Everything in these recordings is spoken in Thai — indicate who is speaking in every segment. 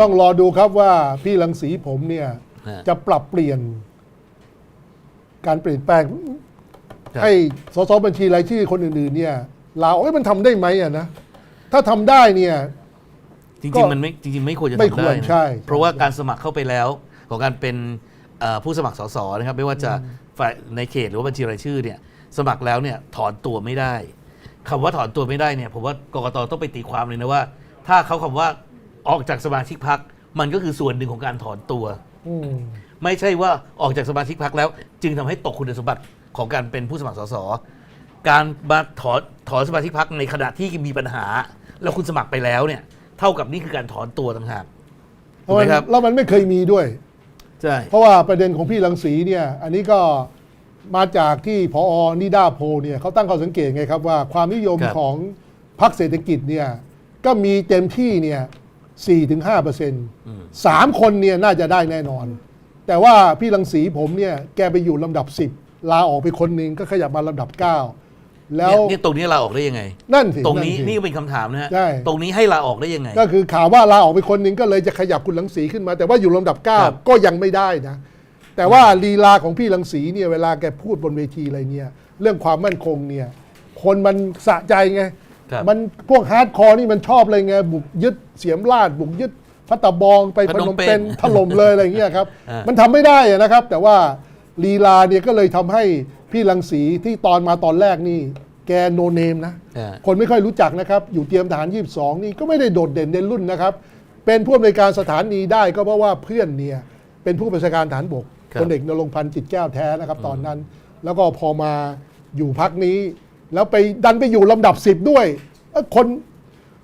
Speaker 1: ต้องรอดูครับว่าพี่รังสีผมเนี่ย
Speaker 2: ฮะ
Speaker 1: จะปรับเปลี่ยน การเปลี่ยนแปลง
Speaker 2: ครับ
Speaker 1: ให้สสบัญชีรายชื่อคนอื่นๆ เนี่ยลาออกเอ้ยมันทำได้ไหมอะนะถ้าทำได้เนี่ย
Speaker 2: จ
Speaker 1: ก็
Speaker 2: ริงๆมันไม่จริงๆไม่ควรจะ
Speaker 1: ไม่
Speaker 2: ทำ
Speaker 1: คว
Speaker 2: ได้
Speaker 1: ร
Speaker 2: นะ
Speaker 1: ใช่
Speaker 2: เพราะว่าการสมัครเข้าไปแล้ว ของการเป็นเอ่อผู้สมัครสสนะครับ ไม่ว่าจะฝ่ายในเขตหรือว่าบัญชีรายชื่อเนี่ย สมัครแล้วเนี่ยถอนตัวไม่ได้คำว่าถอนตัวไม่ได้เนี่ยผมว่ากกตต้องไปตีความเลยนะว่า ถ้าเขาคำว่า ออกจากสมาชิกพักมันก็คือส่วนหนึ่งของการถอนตัว
Speaker 1: อืม
Speaker 2: ไม่ใช่ว่าออกจากสมาชิกพักแล้ว จึงทำให้ตกคุณสมบัติของการเป็นผู้สมัครสสการมาถอนถอนสมาชิกพักในขณะที่มีปัญหา แล้วคุณสมัครไปแล้วเนี่ย เท่ากับนี่คือการถอนตัวต่างหากถูกไหมครับ
Speaker 1: แล้วมันไม่เคยมีด้วย
Speaker 2: ใช่
Speaker 1: เพราะว่าประเด็นของพี่รังสีเนี่ย อันนี้ก็มาจากที่พอนิดาโพลเนี่ยเขาตั้งข้อสังเกตไงครับว่าความนิยมของพรรคเศรษฐกิจเนี่ยก็มีเต็มที่เนี่ย สี่ถึงห้าเปอร์เซ็นต์สามคนเนี่ยน่าจะได้แน่นอน แต่ว่าพี่รังสีผมเนี่ยแกไปอยู่ลำดับสิบลาออกไปคนหนึ่งก็ขยับมาลำดับเก้าแล้ว
Speaker 2: เนี่ยเนี่ยตรงนี้ลาออกได้ยังไง
Speaker 1: นั่นสิ
Speaker 2: ตรงนี้
Speaker 1: สิ
Speaker 2: นี่ก็เป็นคำถามนะฮะ
Speaker 1: ใช่
Speaker 2: ตรงนี้ให้ลาออกได้ยังไง
Speaker 1: ก็คือข่าวว่าลาออกไปคนหนึ่งก็เลยจะขยับคุณรังสีขึ้นมา แต่ว่าอยู่ลำดับ
Speaker 2: ครับ
Speaker 1: 9 ก็ยังไม่ได้นะ แต่ว่าลีลาของพี่รังสีเนี่ยเวลาแกพูดบนเวทีอะไรเนี่ย เรื่องความมั่นคงเนี่ย คนมันสะใจไง
Speaker 2: ครับ
Speaker 1: มันพวกฮาร์ดคอร์นี่มันชอบเลยไงบุกยึดเสียมราดบุกยึดพัตตาบองไปพ
Speaker 2: พน
Speaker 1: น
Speaker 2: ม
Speaker 1: ม
Speaker 2: เปญ
Speaker 1: เป็นถล่มเลยอะไรเงี้ยครับ
Speaker 2: อ่ามั
Speaker 1: มันทำไม่ได้อะนะครับ แต่ว่าลีลาเนี่ยก็เลยทำให้พี่รังสีที่ตอนมาตอนแรกนี่แกโนเนมนะ
Speaker 2: อ่า
Speaker 1: คนไม่ค่อยรู้จักนะครับ อยู่เตรียมทหาร 22 นี่ก็ไม่ได้โดดเด่นในรุ่นนะครับ เป็นผู้อำนวยการสถานีได้ก็เพราะว่าเพื่อนเนี่ยเป็นผู้บัญชาการฐานบก
Speaker 2: ครับ
Speaker 1: พลเอกนรงค์พันธ์จิตแก้วแท้นะครับ ตอนนั้น แล้วก็พอมาอยู่พักนี้ แล้วไปดันไปอยู่ลำดับ10ด้วยเอ้ยคน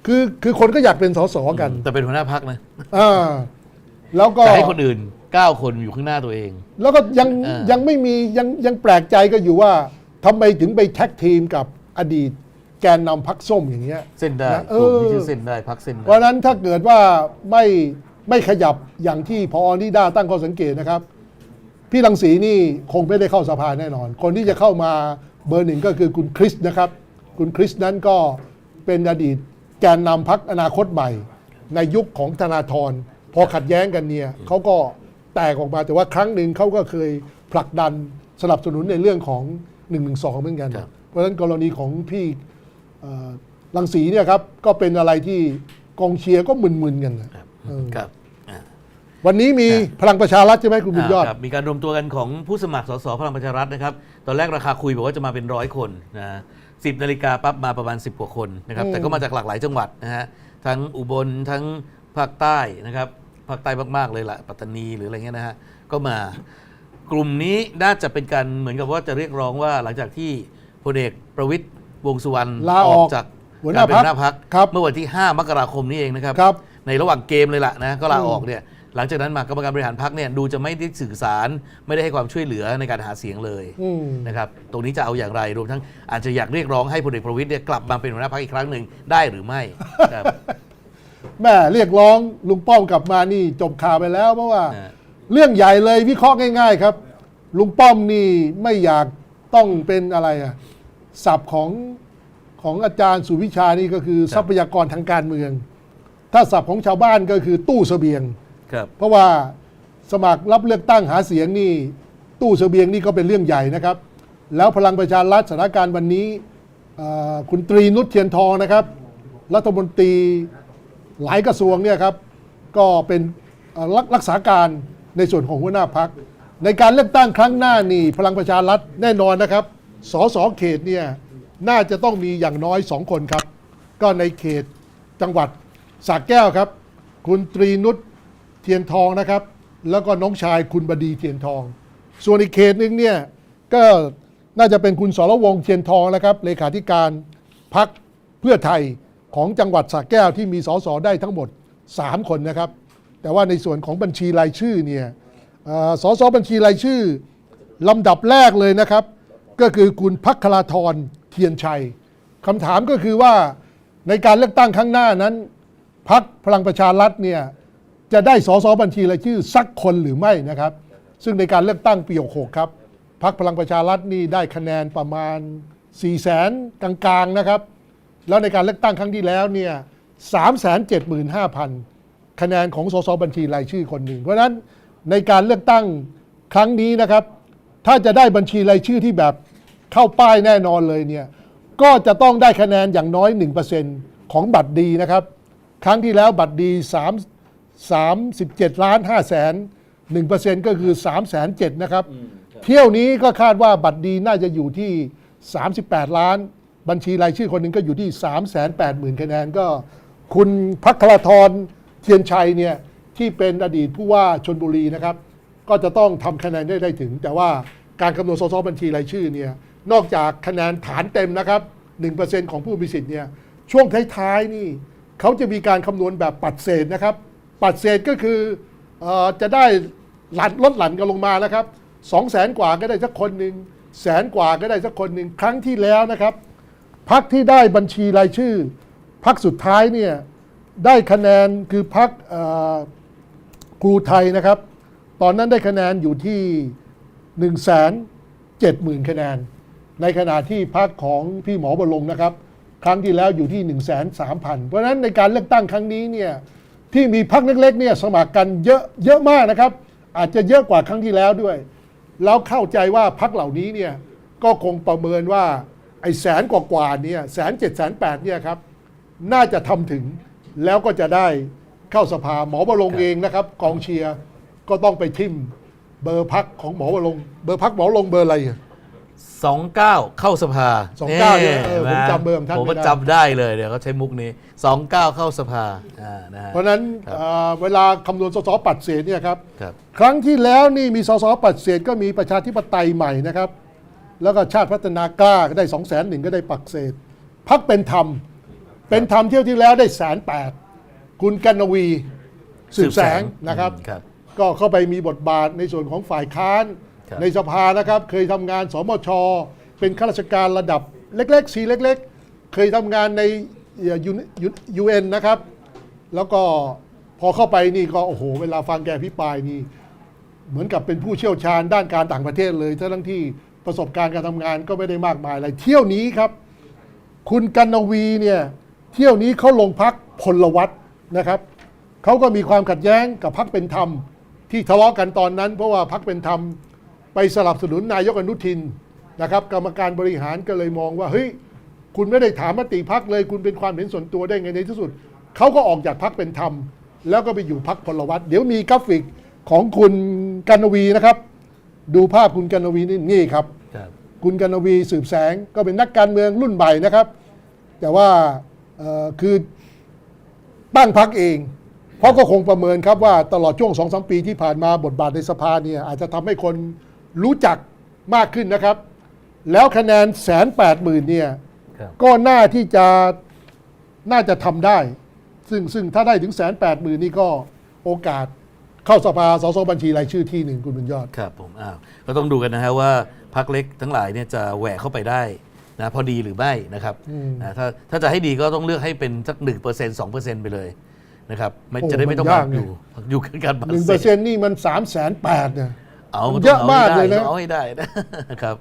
Speaker 1: คือคือคนก็อยากเป็นสสกัน
Speaker 2: แต่เป็นหัวหน้าพักนะ
Speaker 1: อ่าแล้วก็
Speaker 2: แต่ให้คนอื่น 9 คนอยู่ข้างหน้าตัวเอง
Speaker 1: แล้วก็ยัง
Speaker 2: เออ
Speaker 1: ยังไม่มียังยังแปลกใจก็อยู่ว่าทำไมถึงไปแท็กทีมกับอดีตแกนนำพักส้มอย่างเงี้ย
Speaker 2: เส้นได้
Speaker 1: นะ
Speaker 2: กลุ่มที่
Speaker 1: เออ
Speaker 2: ชื่อเส้นได้พักเส้นได้
Speaker 1: เพราะฉะนั้นถ้าเกิดว่าไม่ไม่ขยับอย่างที่พอนิด้าตั้งข้อสังเกตนะครับ พี่รังสีนี่คงไม่ได้เข้าสภาแน่นอน คนที่จะเข้ามา เบอร์หนึ่งก็คือคุณคริสนะครับ คุณคริสนั้นก็เป็นอดีตแกนนำพักอนาคตใหม่ ในยุคของธนาธรพอขัดแย้งกันเนี่ยเขาก็แตกออกมาแต่ว่าครั้งหนึ่งเขาก็เคยผลักดันสนับสนุนในเรื่องของ1นึเหมือนกัน
Speaker 2: ครับ
Speaker 1: เพราะฉะนั้นกรณีของพี่เอ่อรังสีเนี่ยครับก็เป็นอะไรที่กองเชียร์ก็มึนๆกันนะครับเออ
Speaker 2: ครับอ่า
Speaker 1: วันนี้มีพลังประชารัฐใช่ไหมคุณบุญยอดา
Speaker 2: ครับมีการรวมตัวกันของผู้สมัครสสพลังประชารัฐนะครับ ตอนแรกราคาคุยบอกว่าจะมาเป็นร้อยคนนะสิบนาฬิกาปั๊บมาประมาณ 10กว่าคนนะครับ
Speaker 1: อืม
Speaker 2: แต่ก็มาจากหลากหลายจังหวัดนะฮะ ทั้งอุบลทั้งภาคใต้นะครับ ภาคใต้มากๆเลยละปัตตานีหรืออะไรเงี้ยนะฮะ ก็มากลุ่มนี้น่าจะเป็นการเหมือนกับว่าจะเรียกร้องว่าหลังจากที่พลเอกประวิตยวงษ์สุวรรณ
Speaker 1: ลาออก
Speaker 2: จาก
Speaker 1: หัวหน้า
Speaker 2: การเป็นหัวหน้า
Speaker 1: พร
Speaker 2: พั
Speaker 1: ร
Speaker 2: ก
Speaker 1: คครับ
Speaker 2: เมื่อวันที่ 5 มกราคมนี้เองนะครับ
Speaker 1: ครับ
Speaker 2: ในระหว่างเกมเลยล่ะนะก็ลา
Speaker 1: อืม
Speaker 2: ออกเนี่ย หลังจากนั้นมากรรมการบริหารพักเนี่ยดูจะไม่ได้สื่อสาร ไม่ได้ให้ความช่วยเหลือในการหาเสียงเลย
Speaker 1: อืม
Speaker 2: นะครับตรงนี้จะเอาอย่างไรรวมทั้งอาจจะอยากเรียกร้องให้พลเอกประวิตยเนี่ยกลับมาเป็นหัวหน้าพักอีกครั้งหนึ่งได้หรือไม่ครับ
Speaker 1: แม่เรียกร้องลุงป้อมกลับมานี่จบข่าวไปแล้วเพราะว่า
Speaker 2: นะ
Speaker 1: เรื่องใหญ่เลยวิเคราะห์ง่าย ๆ ครับ ลุงป้อมนี่ไม่อยากต้องเป็นอะไรอะศัพท์ของของอาจารย์สุวิชานี่ก็คือทรัพยากรทางการเมือง ถ้าศัพท์ของชาวบ้านก็คือตู้เสบียง
Speaker 2: ครับ
Speaker 1: เพราะว่าสมัครรับเลือกตั้งหาเสียงนี่ ตู้เสบียงนี่ก็เป็นเรื่องใหญ่นะครับ แล้วพลังประชารัฐสถานการณ์วันนี้เอ่อคุณตรีนุชเทียนทองนะครับ รัฐมนตรีหลายกระทรวงเนี่ยครับก็เป็นเอ่อรักรักษาการในส่วนของหัวหน้าพัก ในการเลือกตั้งครั้งหน้านี่พลังประชารัฐแน่นอนนะครับสสเขตเนี่ยน่าจะต้องมีอย่างน้อยสองคนครับ ก็ในเขตจังหวัดสระแก้วครับ คุณตรีนุช เทียนทองนะครับ แล้วก็น้องชายคุณบดีเทียนทอง ส่วนอีกเขตหนึ่งเนี่ยก็น่าจะเป็นคุณสรวงเทียนทองนะครับเลขาธิการพักเพื่อไทยของจังหวัดสระแก้วที่มีสสได้ทั้งหมด 3 คนนะครับ แต่ว่าในส่วนของบัญชีรายชื่อเนี่ยเอ่อสสบัญชีรายชื่อลำดับแรกเลยนะครับ ก็คือคุณพักคลาธรเทียนชัยคำถามก็คือว่าในการเลือกตั้งครั้งหน้านั้นพักพลังประชารัฐเนี่ย จะได้สสบัญชีรายชื่อสักคนหรือไม่นะครับ ซึ่งในการเลือกตั้งปี66ครับพักพลังประชารัฐนี่ได้คะแนนประมาณ 4 0 0แสนกลางๆนะครับ แล้วในการเลือกตั้งครั้งที่แล้วเนี่ย3 7 5 0 0 0 คะแนนของสสบัญชีรายชื่อคนหนึ่ง เพราะฉะนั้นในการเลือกตั้งครั้งนี้นะครับ ถ้าจะได้บัญชีรายชื่อที่แบบเข้าป้ายแน่นอนเลยเนี่ยก็จะต้องได้คะแนนอย่างน้อย 1%ของบัตรดีนะครับ ครั้งที่แล้วบัตรดี3 37 ล้าน5แสน1%ก็คือ3แสน7นะครับ เที่ยวนี้ก็คาดว่าบัตรดีน่าจะอยู่ที่ 38 ล้าน บัญชีรายชื่อคนหนึ่งก็อยู่ที่ 3 8 0 0 0 0คะแนนก็ คุณพักคลาธรเทียนชัยเนี่ยที่เป็นอดีตผู้ว่าชนบุรีนะครับ ก็จะต้องทำคะแนนได้ได้ถึง แต่ว่าการคำนวณสสบัญชีรายชื่อเนี่ยนอกจากคะแนนฐานเต็มนะครับ 1%ของผู้มีสิทธิ์เนี่ยช่วงท้ายๆนี่เขาจะมีการคำนวณแบบปัดเศษนะครับ ปัดเศษก็คืออจะได้หลั่นลดหลั่นกันลงมานะครับสองแสนกว่าก็ได้สักคนหนึ่งแสนกว่าก็ได้สักคนหนึ่งครั้งที่แล้วนะครับพักที่ได้บัญชีรายชื่อพักสุดท้ายเนี่ยได้คะแนนคือพักครูไทยนะครับ ตอนนั้นได้คะแนนอยู่ที่1นึ่งแสนเจ็ดหมื่นคะแนน ในขณะที่พักของพี่หมอบรมนะครับ ครั้งที่แล้วอยู่ที่1นึ่งแสนสามพันเพราะฉะนั้นในการเลือกตั้งครั้งนี้เนี่ย ที่มีพักเล็กๆเนี่ยสมัครกันเยอะเยอะมากนะครับ อาจจะเยอะกว่าครั้งที่แล้วด้วย แล้วเข้าใจว่าพักเหล่านี้เนี่ยก็คงประเมินว่าไอ้แสนกว่าๆเนี่ยแสนเจ็ดแสนแปดเนี่ยครับน่าจะทำถึงแล้วก็จะได้เข้าสภาหมอบรงค์เองนะครับกองเชียร์ก็ต้องไปทิมเบอร์พักของหมอบรงเบอร์พักหมอรงเบอร์อะไรอะ
Speaker 2: สองเก้าเข้าสภา
Speaker 1: 29เนี่ยเออผม
Speaker 2: ห็นไห
Speaker 1: จำเบอร์ของท่าน
Speaker 2: ผม
Speaker 1: ไม่
Speaker 2: ก็
Speaker 1: ได้
Speaker 2: จำได้เลยเดี๋ยวเขาใช้มุกนี้สองเก้าเข้าสภาอ่านะฮะ
Speaker 1: เพราะฉะนั้น
Speaker 2: ครับ
Speaker 1: เอ่อเวลาคำนวณสสปัดเศษเนี่ยครับ
Speaker 2: ครับ
Speaker 1: ครั้งที่แล้วนี่มีสสปัดเศษก็มีประชาธิปไตยใหม่นะครับ แล้วก็ชาติพัฒนากล้าก็ได้สองแสนหนึ่งก็ได้ปักเศษพักเป็นธรรม เป็นธรรมเที่ยวที่แล้วได้แสนแปดคุณกันวีสืบแสงนะครับ
Speaker 2: อืมครับ
Speaker 1: ก็เข้าไปมีบทบาทในส่วนของฝ่ายค้าน
Speaker 2: ครับ
Speaker 1: ในสภานะครับ เคยทำงานสมช เป็นข้าราชการระดับเล็กๆสีเล็ก ๆ เคยทำงานในยูเอ็นนะครับ แล้วก็พอเข้าไปนี่ก็โอ้โห เวลาฟังแกพิปรายนี่ เหมือนกับเป็นผู้เชี่ยวชาญด้านการต่างประเทศเลยทั้งที่ประสบการณ์การทำงานก็ไม่ได้มากมายอะไร เที่ยวนี้ครับ คุณกันนวีเนี่ย เที่ยวนี้เขาลงพักพลวัตนะครับ เขาก็มีความขัดแย้งกับพักเป็นธรรม ที่ทะเลาะกันตอนนั้น เพราะว่าพักเป็นธรรม ไปสนับสนุนนายกอนุทินนะครับ กรรมการบริหารก็เลยมองว่าเฮ้ยคุณไม่ได้ถามมติพักเลย คุณเป็นความเห็นส่วนตัวได้ไงในที่สุดเขาก็ออกจากพักเป็นธรรม แล้วก็ไปอยู่พักพลวัตเดี๋ยวมีกราฟิกของคุณกันนวีนะครับ ดูภาพคุณกันนวีนี่นี่ครับ
Speaker 2: ครับ
Speaker 1: คุณกันนวีสืบแสงก็เป็นนักการเมืองรุ่นใหม่นะครับ แต่ว่าเอ่อคือตั้งพักเอง เพราะก็คงประเมินครับว่าตลอดช่วงสองสมปีที่ผ่านมาบทบาทในสภาเนี่ยอาจจะทำให้คน รู้จักมากขึ้นนะครับ แล้วคะแนนแสนแปดหมื่นเนี่ย
Speaker 2: ครับ
Speaker 1: ก็น่าที่จะน่าจะทำได้ ซึ่งซึ่งถ้าได้ถึงแสนแปดหมื่นนี่ก็โอกาสเข้าสภาสสบัญชีรายชื่อที่หนึ่งคุณบุญยอด
Speaker 2: ครับผมอ้าวก็ต้องดูกันนะฮะว่าพักเล็กทั้งหลายเนี่ยจะแหวกเข้าไปได้นะพอดีหรือไม่นะครับ
Speaker 1: อืม
Speaker 2: อ่าถ้าถ้าจะให้ดีก็ต้องเลือกให้เป็นสักหนึ่งเปอร์เซ็นต์สองเปอร์เซ็นต์ไปเลยนะครับไม่
Speaker 1: โอ้
Speaker 2: จะได้ไม่ต้อง
Speaker 1: มันยาก
Speaker 2: มาอยู่อยู่กันการบัต
Speaker 1: หนึ่ง
Speaker 2: ร
Speaker 1: เปอร์
Speaker 2: เศ
Speaker 1: เซ็
Speaker 2: ษ
Speaker 1: นต์นี่มันสามแสนแปดเนี่ย
Speaker 2: เอา
Speaker 1: มัน
Speaker 2: ต้ง
Speaker 1: เยอะมากเลยนะ
Speaker 2: เอาให้ได้นะครับ